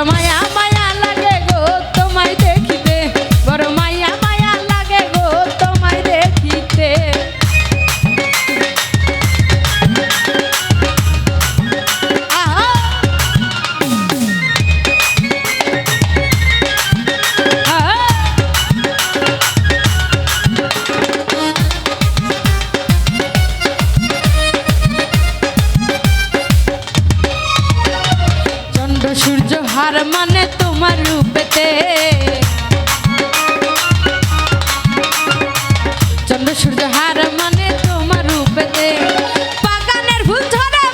Romaya, my. আমার মানে তোমার রূপেতে। চন্দ্র সূর্য হার মানে তোমার রূপেতে। বাগানের ফুল ঝরে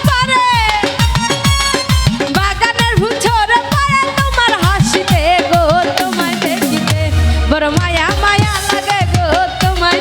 বাগানের ফুল ঝরে পড়ে তোমার হাসিতে গো, তোমায় দেখিতে। বড় মায়া মায়া লাগে গো, তোমায়